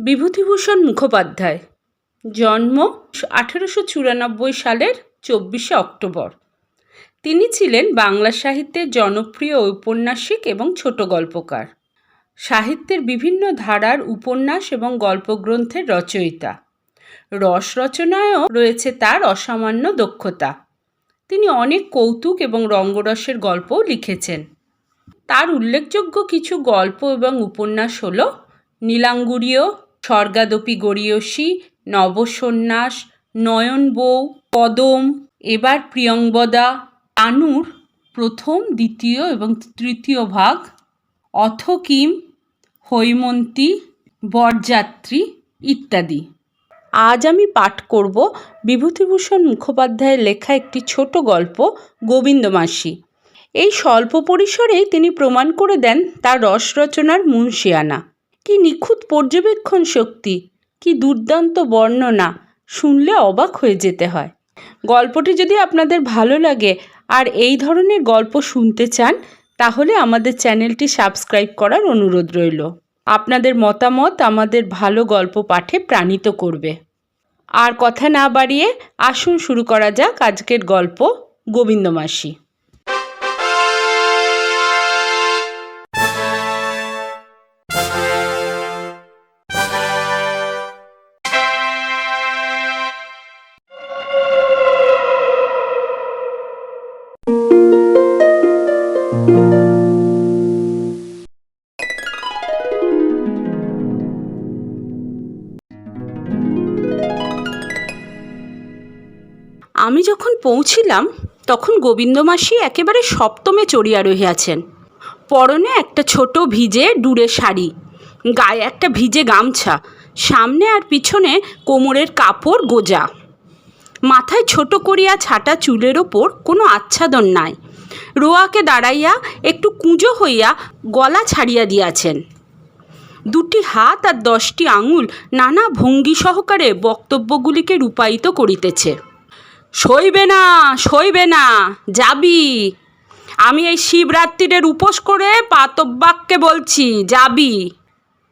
বিভূতিভূষণ মুখোপাধ্যায়, জন্ম আঠেরোশো চুরানব্বই সালের চব্বিশে অক্টোবর। তিনি ছিলেন বাংলা সাহিত্যের জনপ্রিয় ঔপন্যাসিক এবং ছোট গল্পকার। সাহিত্যের বিভিন্ন ধারার উপন্যাস এবং গল্পগ্রন্থের রচয়িতা। রস রচনায়ও রয়েছে তার অসামান্য দক্ষতা। তিনি অনেক কৌতুক এবং রঙ্গরসের গল্পও লিখেছেন। তার উল্লেখযোগ্য কিছু গল্প এবং উপন্যাস হল নীলাঙ্গুরীয় স্বর্গাদপি গরীয়সী নবসন্ন্যাস নয়ন বউ কদম এবার প্রিয়ংবদা আনুর প্রথম, দ্বিতীয় এবং তৃতীয় ভাগ অথ কিম হৈমন্তী, বরযাত্রী ইত্যাদি। আজ আমি পাঠ করব বিভূতিভূষণ মুখোপাধ্যায়ের লেখা একটি ছোট গল্প গোবিন্দমাসি এই স্বল্প পরিসরেই তিনি প্রমাণ করে দেন তার রস রচনার মুন্সিয়ানা কি নিখুঁত পর্যবেক্ষণ শক্তি, কি দুর্দান্ত বর্ণনা, শুনলে অবাক হয়ে যেতে হয়। গল্পটি যদি আপনাদের ভালো লাগে আর এই ধরনের গল্প শুনতে চান, তাহলে আমাদের চ্যানেলটি সাবস্ক্রাইব করার অনুরোধ রইল। আপনাদের মতামত আমাদের ভালো গল্প পাঠে প্রাণিত করবে। আর কথা না বাড়িয়ে আসুন শুরু করা যাক আজকের গল্প গোবিন্দমাসি। আমি যখন পৌঁছিলাম, তখন গোবিন্দমাসি একেবারে সপ্তমে চড়িয়া রহিয়াছেন। পরনে একটা ছোট ভিজে ডুরে শাড়ি, গায়ে একটা ভিজে গামছা, সামনে আর পিছনে কোমরের কাপড় গোজা। মাথায় ছোট করিয়া ছাটা চুলের ওপর কোনো আচ্ছাদন নাই। রোয়াকে দাঁড়াইয়া একটু কুঁজো হইয়া গলা ছাড়িয়া দিয়াছেন। দুটি হাত আর দশটি আঙুল নানা ভঙ্গি সহকারে বক্তব্যগুলিকে রূপায়িত করিতেছে। সইবে না সইবে না, যাবি। আমি এই শিবরাত্রিরের উপোস করে পাতব্যাককে বলছি, যাবি।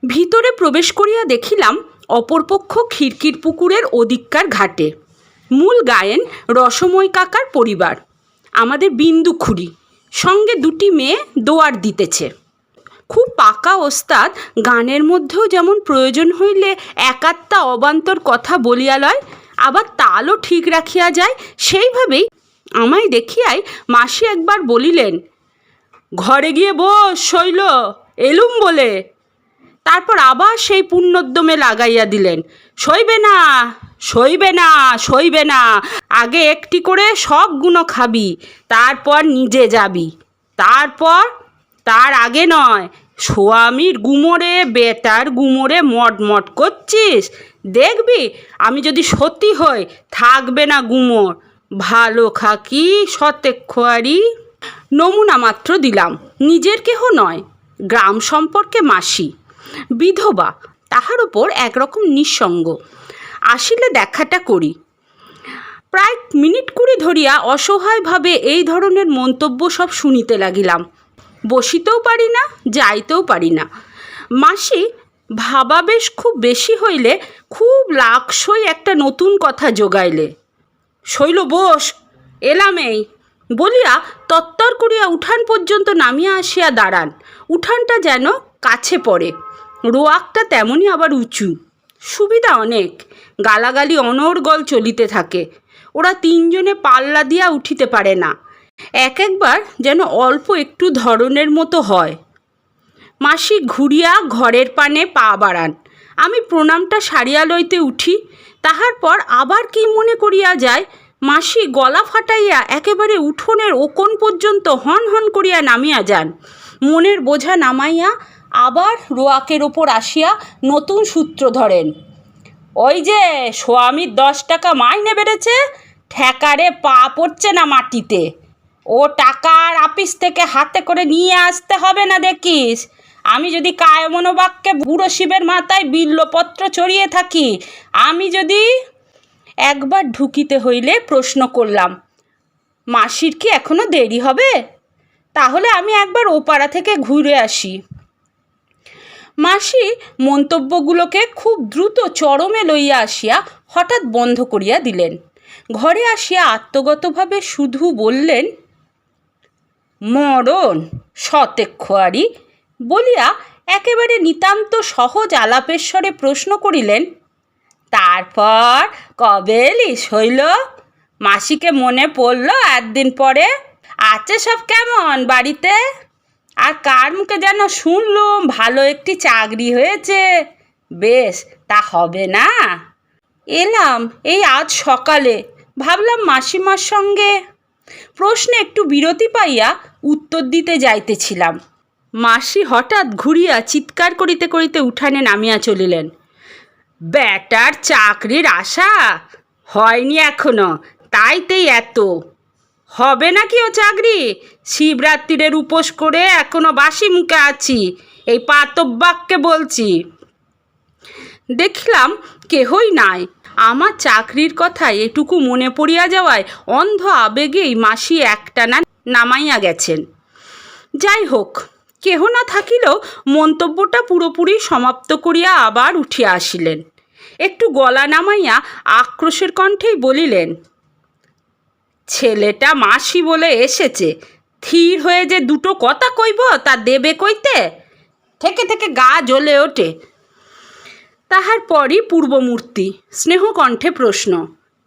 ভিতরে প্রবেশ করিয়া দেখিলাম অপরপক্ষ খিড়কির পুকুরের ওদিককার ঘাটে। মূল গায়েন রসময় কাকার পরিবার, আমাদের বিন্দু খুঁড়ি। সঙ্গে দুটি মেয়ে দোয়ার দিতেছে। খুব পাকা ওস্তাদ, গানের মধ্যেও যেমন প্রয়োজন হইলে একাত্তা অবান্তর কথা বলিয়া লয় আবার তালও ঠিক রাখিয়া যায়, সেইভাবেই আমায় দেখিয়াই মাসি একবার বলিলেন, ঘরে গিয়ে বস, শৈল, এলুম বলে। তারপর আবার সেই পুণ্যোদ্যমে লাগাইয়া দিলেন সইবে না সইবে না সইবে না, আগে একটি করে সবগুলো খাবি, তারপর নিজে যাবি, তারপর তার আগে নয় স্বামীর গুমোরে, বেটার গুমোরে মটমট করছিস? দেখবি, আমি যদি সত্যি হই, থাকবে না গুমোর। ভালো খাকি সতেক খোয়ারি নমুনা মাত্র দিলাম, নিজের কেহ নয়, গ্রাম সম্পর্কে মাসি। বিধবা, তাহার ওপর একরকম নিঃসঙ্গ। আসিলে দেখাটা করি। প্রায় মিনিট কুড়ি ধরিয়া অসহায়ভাবে এই ধরনের মন্তব্য সব শুনিতে লাগিলাম। বসিতেও পারি না, যাইতেও পারি না। মাসি ভাবাবেশ খুব বেশি হইলে খুব লাকসই একটা নতুন কথা যোগাইলে শৈল, বস, এলাম এই। বলিয়া তত্তর করিয়া উঠান পর্যন্ত নামিয়া আসিয়া দাঁড়ান। উঠানটা যেন কাছে পড়ে, রোয়াকটা তেমনই আবার উঁচু। সুবিধা অনেক, গালাগালি অনর্গল চলিতে থাকে। ওরা তিনজনে পাল্লা দিয়া উঠিতে পারে না। এক একবার যেন অল্প একটু ধরনের মতো হয়। মাসি ঘুরিয়া ঘরের পানে পা বাড়ান। আমি প্রণামটা সারিয়া লইতে উঠি, তাহার পর আবার কি মনে করিয়া যায়, মাসি গলা ফাটাইয়া একেবারে উঠোনের ওকন পর্যন্ত হন হন করিয়া নামিয়া যান। মনের বোঝা নামাইয়া আবার রোয়াকের ওপর আসিয়া নতুন সূত্র ধরেন। ওই যে স্বামীর দশ টাকা মাইনে বেড়েছে, ঠেকারে পা পড়ছে না মাটিতে। ও টাকার আপিস থেকে হাতে করে নিয়ে আসতে হবে না দেখিস। আমি যদি কায়মনোবাক্যে বুড়ো শিবের মাথায় বিল্লপত্র চড়িয়ে থাকি, আমি যদি একবার ঢুকিতে হইলে প্রশ্ন করলাম, মাসির কি এখনও দেরি হবে? তাহলে আমি একবার ওপাড়া থেকে ঘুরে আসি। মাসি মন্তব্যগুলোকে খুব দ্রুত চরমে লইয়া আসিয়া হঠাৎ বন্ধ করিয়া দিলেন। ঘরে আসিয়া আত্মগতভাবে শুধু বললেন মরণ, সতেক খোয়ারি বলিয়া একেবারে নিতান্ত সহজ আলাপেশ্বরে প্রশ্ন করিলেন, তারপর কবে এলিস হইল? মাসিকে মনে পড়ল একদিন পরে? আছে সব কেমন বাড়িতে? আর কার মুখে যেন শুনলুম ভালো একটি চাকরি হয়েছে? বেশ, তা হবে না? এলাম, এই আজ সকালে। ভাবলাম মাসিমার সঙ্গে। প্রশ্নে একটু বিরতি পাইয়া উত্তর দিতে যাইতেছিলাম। মাসি হঠাৎ ঘুরিয়া চিৎকার করিতে করিতে উঠানে নামিয়া চলিলেন। ব্যাটার চাকরির আশা? হয়নি এখনও, তাইতেই এত। হবে নাকি ও চাকরি? শিবরাত্রির উপোস করে এখনও বাসি মুখে আছি, এই পাতব্যাককে বলছি। দেখলাম কেহই নাই। আমার চাকরির কথা এটুকু মনে পড়িয়া যাওয়ায় অন্ধ আবেগেই মাসি একটানা নামাইয়া গেছেন। যাই হোক, কেহ না থাকিলেও মন্তব্যটা পুরোপুরি সমাপ্ত করিয়া আবার উঠিয়া আসিলেন। একটু গলা নামাইয়া আক্রোশের কণ্ঠেই বলিলেন, ছেলেটা মাসি বলে এসেছে থির হয়ে যে দুটো কথা কইব তা দেবে কইতে? থেকে থেকে গা জ্বলে ওঠে। তাহার পরই পূর্বমূর্তি, স্নেহকণ্ঠে প্রশ্ন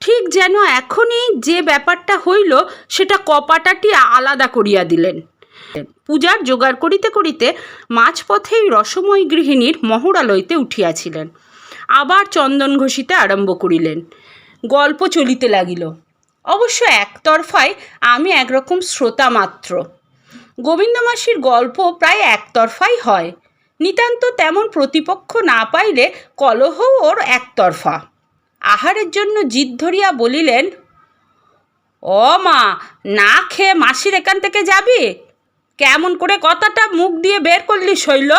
ঠিক যেন এখনই যে ব্যাপারটা হইল, সেটা কপাটাটি আলাদা করিয়া দিলেন। পূজার জোগাড় করিতে করিতে মাঝপথেই রসময় গৃহিণীর মহড়া লইতে উঠিয়াছিলেন। আবার চন্দন ঘষিতে আরম্ভ করিলেন। গল্প চলিতে লাগিল। অবশ্য একতরফায় আমি একরকম শ্রোতা মাত্র। গোবিন্দ মাসির গল্প প্রায় একতরফাই হয়। নিতান্ত তেমন প্রতিপক্ষ না পাইলে কলহ ওর একতরফা। আহারের জন্য জিদ ধরিয়া বলিলেন, ও মা, না খেয়ে মাসির এখান থেকে যাবি? কেমন করে কথাটা মুখ দিয়ে বের করলি শৈল?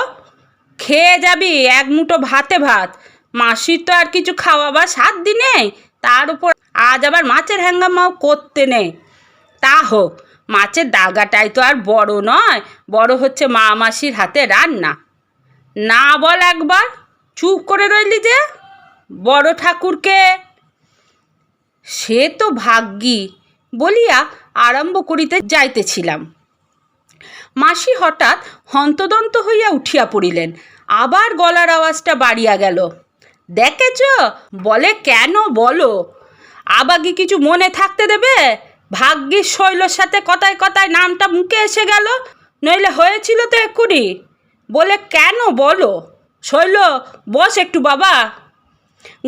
খেয়ে যাবি এক মুঠো ভাতে ভাত। মাসির তো আর কিছু খাওয়াবার সাত দিনে? তার উপর আজ আবার মাছের হ্যাঙ্গামাও করতে নেই। তা হোক, মাছের দাগাটাই তো আর বড় নয়, বড় হচ্ছে মা মাসির হাতে রান্না। না বল একবার, চুপ করে রইলি যে? বড় ঠাকুরকে? সে তো ভাগ্যি, বলিয়া আরম্ভ করিতে যাইতেছিলাম। মাসি হঠাৎ হন্তদন্ত হইয়া উঠিয়া পড়িলেন। আবার গলার আওয়াজটা বাড়িয়া গেল। দেখেছ? বলে কেন বলো? আবাগি কিছু মনে থাকতে দেবে? ভাগ্যিস শৈলর সাথে কথায় কথায় নামটা মুখে এসে গেল। নইলে হয়েছিল তো এক্ষুনি। বলে কেন বলো? শৈল, বস একটু বাবা।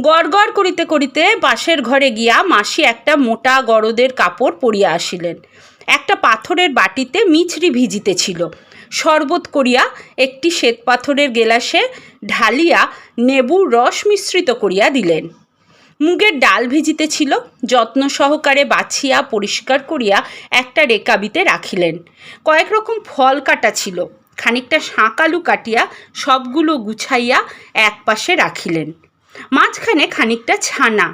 গড় গড় করিতে করিতে পাশের ঘরে গিয়া মাসি একটা মোটা গরদের কাপড় পরিয়া আসিলেন। একটা পাথরের বাটিতে মিছরি ভিজিতেছিল। শরবত করিয়া একটি শ্বেত পাথরের গেলাসে ঢালিয়া নেবুর রস মিশ্রিত করিয়া দিলেন। মুগের ডাল ভিজিতেছিল, যত্ন সহকারে বাছিয়া পরিষ্কার করিয়া একটা রেকাবিতে রাখিলেন। কয়েক রকম ফল কাটা ছিল। খানিকটা শাঁকালু কাটিয়া সবগুলো গুছাইয়া এক পাশে রাখিলেন। মাঝখানে খানিকটা ছানা,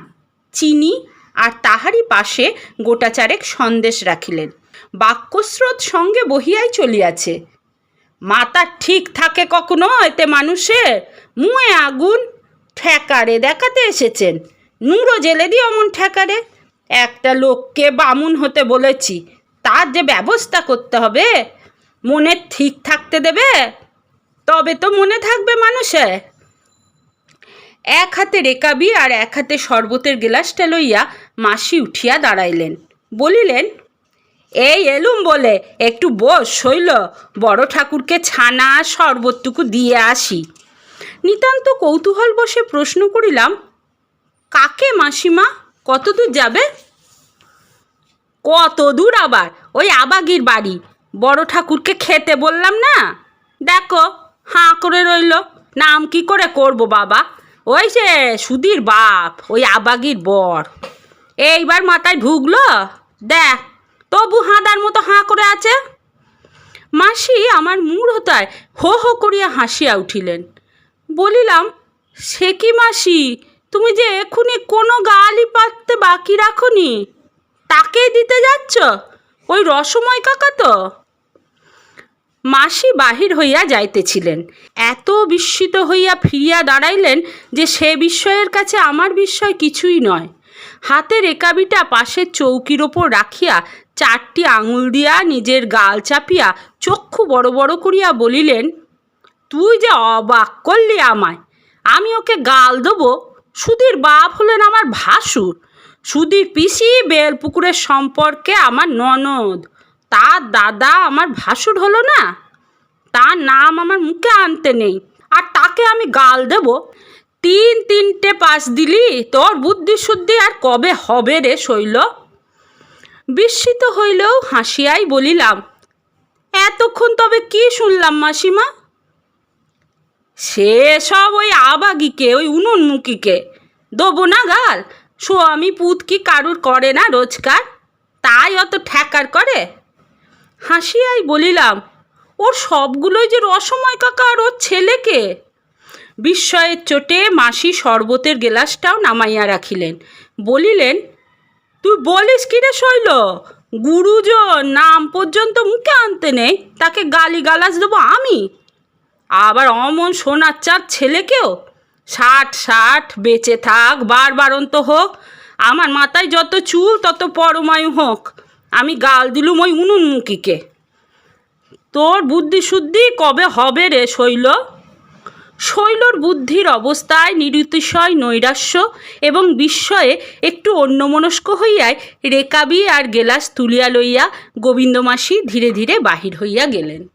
চিনি আর তাহারই পাশে গোটা চারেক সন্দেশ রাখিলেন। বাক্যস্রোত সঙ্গে বহিয়াই চলিয়াছে। মাথা ঠিক থাকে কখনো এতে মানুষের? মুয়ে আগুন ঠেকারে দেখাতে এসেছেন। নুরো জেলে দিও অমন ঠেকারে। একটা লোককে বামুন হতে বলেছি, তার যে ব্যবস্থা করতে হবে, মনে ঠিক থাকতে দেবে? তবে তো মনে থাকবে মানুষের। এক হাতে রেকাবি আর এক হাতে শরবতের গেলাসটা লইয়া মাসি উঠিয়া দাঁড়াইলেন। বলিলেন, এই এলুম বলে, একটু বস শৈল, বড় ঠাকুরকে ছানা, শরবতটুকু দিয়ে আসি। নিতান্ত কৌতূহল বসে প্রশ্ন করিলাম, কাকে মাসিমা কত দূর যাবে? কত দূর আবার? ওই আবাগির বাড়ি। বড় ঠাকুরকে খেতে বললাম না? দেখো, হাঁ করে রইল। নাম কি করে করব বাবা? ওই যে সুধীর বাপ, ওই আবাগির বর। এইবার মাথায় ঢুকলো? দেখ, তবু হাঁদার মতো হাঁ করে আছে। মাসি আমার মূঢ়তায় হো হো করিয়া হাসিয়া উঠিলেন। বলিলাম, সে কি মাসি? তুমি যে এক্ষুনি কোনো গালি পাততে বাকি রাখনি? তাকেই দিতে যাচ্ছ? ওই রসময় কাকা তো? মাসি বাহির হইয়া যাইতেছিলেন। এত বিস্মিত হইয়া ফিরিয়া দাঁড়াইলেন যে সে বিস্ময়ের কাছে আমার বিস্ময় কিছুই নয়। হাতে রেকাবিটা পাশের চৌকির ওপর রাখিয়া চারটি আঙুল দিয়া নিজের গাল চাপিয়া চক্ষু বড় বড় করিয়া বলিলেন, তুই যে অবাক করলি আমায়। আমি ওকে গাল দেবো। সুধীর বাপ হলেন আমার ভাসুর। সুধীর পিসি বেলপুকুরের সম্পর্কে আমার ননদ। তার দাদা আমার ভাসুর হলো না। তার নাম আমার মুখে আনতে নেই। আর তাকে আমি গাল দেব। তিন তিনটে পাস দিলি, তোর বুদ্ধি শুদ্ধি আর কবে হবে রে শৈল? বিস্মিত হইলেও হাসিয়াই বলিলাম, এতক্ষণ তবে কি শুনলাম মাসিমা? সে সব ওই আবাগিকে, ওই উনুনমুখীকে দেবো না গাল, স্বামী পুত কি কারুর করে না রোজগার? তাই অত ঠ্যাকার করে? হাসিয়াই বলিলাম, ওর সবগুলোই যে রসময় কাকা আর ওর ছেলেকে? বিস্ময়ের চোটে মাসি শরবতের গেলাসটাও নামাইয়া রাখিলেন। বলিলেন, তুই বলিস কি রে শৈল? গুরুজন নাম পর্যন্ত মুখে আনতে নেই, তাকে গালি গালাজ দেবো আমি? আবার অমন সোনার চাঁদ ছেলেকেও? ষাট ষাট, বেঁচে থাক, বার বারন্ত হোক, আমার মাথায় যত চুল তত পরমায়ু হোক আমি গাল দিলুম ওই উনুন উনুনমুখীকে। তোর বুদ্ধি শুদ্ধি কবে হবে রে শৈল? শৈলর বুদ্ধির অবস্থায় নিরুতিশয় নৈরাশ্য এবং বিস্ময়ে একটু অন্যমনস্ক হইয়ায় রেকাবি আর গেলাস তুলিয়া লইয়া গোবিন্দমাসি ধীরে ধীরে বাহির হইয়া গেলেন।